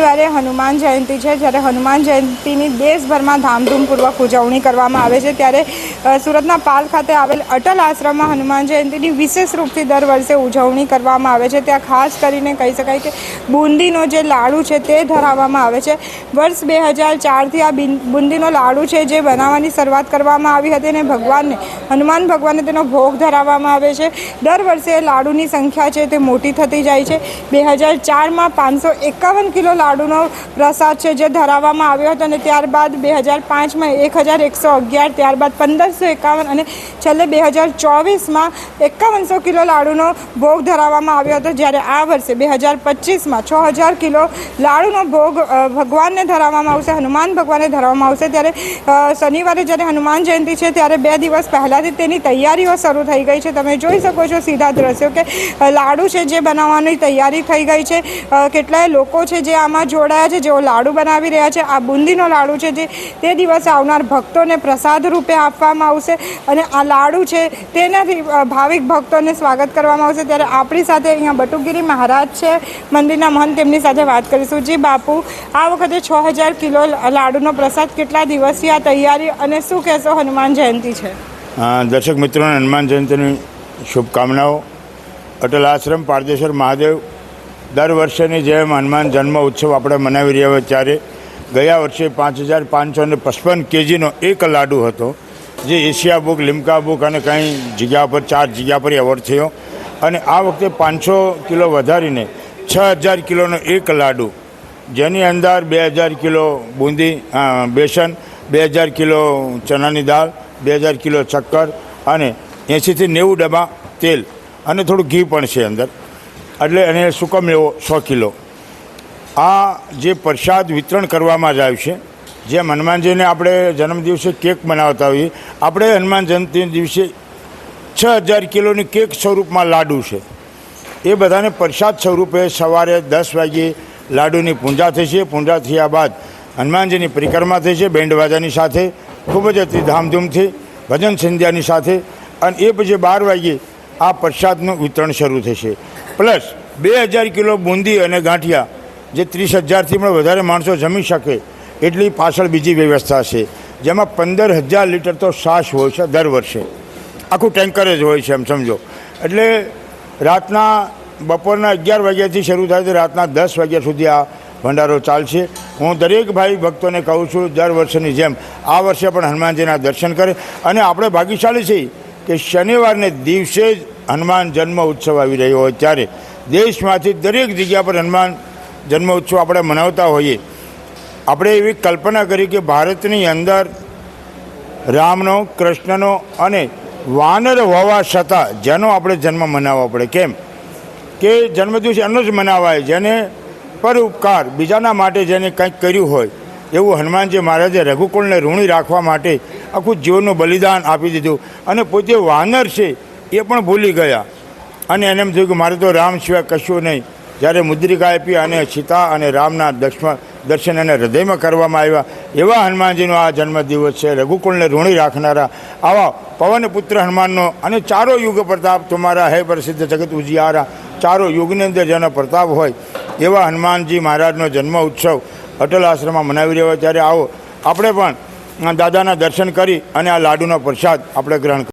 શનિવારે હનુમાન જયંતિ છે, જ્યારે હનુમાન જયંતિની દેશભરમાં ધામધૂમપૂર્વક ઉજવણી કરવામાં આવે છે, ત્યારે સુરતના પાલ ખાતે આવેલ અટલ આશ્રમમાં હનુમાન જયંતિની વિશેષ રૂપથી દર વર્ષે ઉજવણી કરવામાં આવે છે. ત્યાં ખાસ કરીને કહી શકાય કે બુંદીનો જે લાડુ છે, તે ધરાવવામાં આવે છે. વર્ષ બે હજાર ચારથી આ બુંદીનો લાડુ છે, જે બનાવવાની શરૂઆત કરવામાં આવી હતી અને ભગવાનને, હનુમાન ભગવાનને તેનો ભોગ ધરાવવામાં આવે છે. દર વર્ષે લાડુની સંખ્યા છે, તે મોટી થતી જાય છે. બે હજાર ચારમાં પાંચસો એકાવન કિલો લાડુનો પ્રસાદ છે જે ધરાવવામાં આવ્યો હતો અને ત્યારબાદ બે હજાર પાંચમાં એક હજાર એકસો અગિયાર, ત્યારબાદ પંદરસો એકાવન અને છેલ્લે બે હજાર ચોવીસમાં એકાવનસો કિલો લાડુનો ભોગ ધરાવવામાં આવ્યો હતો. જ્યારે આ વર્ષે બે હજાર પચીસમાં છ હજાર કિલો લાડુનો ભોગ ભગવાનને ધરાવવામાં આવશે, હનુમાન ભગવાનને ધરાવવામાં આવશે. ત્યારે શનિવારે જ્યારે હનુમાન જયંતિ છે, ત્યારે બે દિવસ પહેલાંથી તેની તૈયારીઓ શરૂ થઈ ગઈ છે. તમે જોઈ શકો છો સીધા દ્રશ્યો કે લાડુ છે જે બનાવવાની તૈયારી થઈ ગઈ છે. કેટલાય લોકો છે જે આમાં જોડાયા છે, જેઓ લાડુ બનાવી રહ્યા છે. આ બુંદીનો લાડુ છે જે તે દિવસે આવનાર ભક્તોને પ્રસાદ રૂપે આપવામાં આવશે અને આ લાડુ છે તેનાથી ભાવિક ભક્તોને સ્વાગત કરવામાં આવશે. ત્યારે આપણી સાથે અહીંયા બટુગીરી મહારાજ છે, મંદિરના મહંત, તેમની સાથે વાત કરીશું. જી બાપુ, આ વખતે છ હજાર કિલો લાડુનો પ્રસાદ કેટલા દિવસથી આ તૈયારી અને શું કહેશો હનુમાન જયંતિ છે? દર્શક મિત્રોને હનુમાન જયંતિની શુભકામનાઓ. અટલ આશ્રમ, પારદેશ્વર મહાદેવ દર વર્ષેની જેમ હનુમાન જન્મ ઉત્સવ આપણે મનાવી રહ્યા હોય ત્યારે ગયા વર્ષે પાંચ હજાર પાંચસો ને પચપન કેજીનો એક લાડુ હતો, જે એશિયા બુક, લીમકા બુક અને કંઈ જગ્યા પર, ચાર જગ્યા પર એવોર્ડ થયો. અને આ વખતે પાંચસો કિલો વધારીને છ હજાર કિલોનો એક લાડુ, જેની અંદર બે હજાર કિલો બુંદી બેસન, બે હજાર કિલો ચણાની દાળ, બે હજાર કિલો ચક્કર અને એંશીથી નેવું ડબ્બા તેલ અને થોડું ઘી પણ છે અંદર. એટલે એને સૂકા મેવો સો કિલો. આ જે પ્રસાદ વિતરણ કરવામાં જ આવ્યું છે, જેમ હનુમાનજીને આપણે જન્મદિવસે કેક બનાવતા હોઈએ, આપણે હનુમાન જયંતિ દિવસે છ હજાર કિલોની કેક સ્વરૂપમાં લાડુ છે. એ બધાને પ્રસાદ સ્વરૂપે સવારે દસ વાગ્યે લાડુની પૂજા છે. પૂજા થયા બાદ હનુમાનજીની પરિક્રમા થઈ છે વાજાની સાથે, ખૂબ જ અતિ ધામધૂમથી ભજન સંધ્યાની સાથે, અને એ પછી બાર વાગ્યે આ પ્રસાદનું વિતરણ શરૂ થશે. પ્લસ બે હજાર કિલો બુંદી અને ગાંઠિયા, જે ત્રીસ હજારથી પણ વધારે માણસો જમી શકે, એટલી પાછળ બીજી વ્યવસ્થા છે. જેમાં પંદર હજાર લીટર તો છાશ હોય છે દર વર્ષે. આખું ટેન્કર જ હોય છે, એમ સમજો. એટલે રાતના બપોરના અગિયાર વાગ્યાથી શરૂ થાય છે, રાતના દસ વાગ્યા સુધી આ ભંડારો ચાલશે. હું દરેક ભાઈ ભક્તોને કહું છું, દર વર્ષની જેમ, આ વર્ષે પણ હનુમાનજીના દર્શન કરે. અને આપણે ભાગ્યશાળી છીએ કે શનિવારને દિવસે જ હનુમાન જન્મ ઉત્સવ આવી રહ્યો હોય ત્યારે દેશમાંથી દરેક જગ્યા પર હનુમાન જન્મ ઉત્સવ આપણે મનાવતા હોઈએ. આપણે એવી કલ્પના કરી કે ભારતની અંદર રામનો, કૃષ્ણનો અને વાનર હોવા છતાં જેનો આપણે જન્મ મનાવવો પડે. કેમ? કે જન્મદિવસ એનો જ મનાવાય, જેને પર ઉપકાર બીજાના માટે જેને કંઈક કર્યું હોય, એવું હનુમાનજી મહારાજે રઘુકુળને ઋણી રાખવા માટે આખું જીવનનું બલિદાન આપી દીધું. અને પોતે વાનર છે એ પણ ભૂલી ગયા. અને એને એમ થયું કે મારે તો રામ સિવાય કશું નહીં. જ્યારે મુદ્રિકા આપી અને સીતા અને રામના દર્શન દર્શન એને હૃદયમાં કરવામાં આવ્યા. એવા હનુમાનજીનો આ જન્મદિવસ છે. રઘુકુળને ઋણી રાખનારા આવા પવન પુત્ર હનુમાનનો અને ચારો યુગ પ્રતાપ તમારા હે પ્રસિદ્ધ જગત ઉજિયારા. ચારો યુગની અંદર જેનો પ્રતાપ હોય એવા હનુમાનજી મહારાજનો જન્મ ઉત્સવ અટલ આશ્રમમાં મનાવી રહ્યો ત્યારે આવો, આપણે પણ દાદાના દર્શન કરી અને આ લાડુનો પ્રસાદ આપણે ગ્રહણ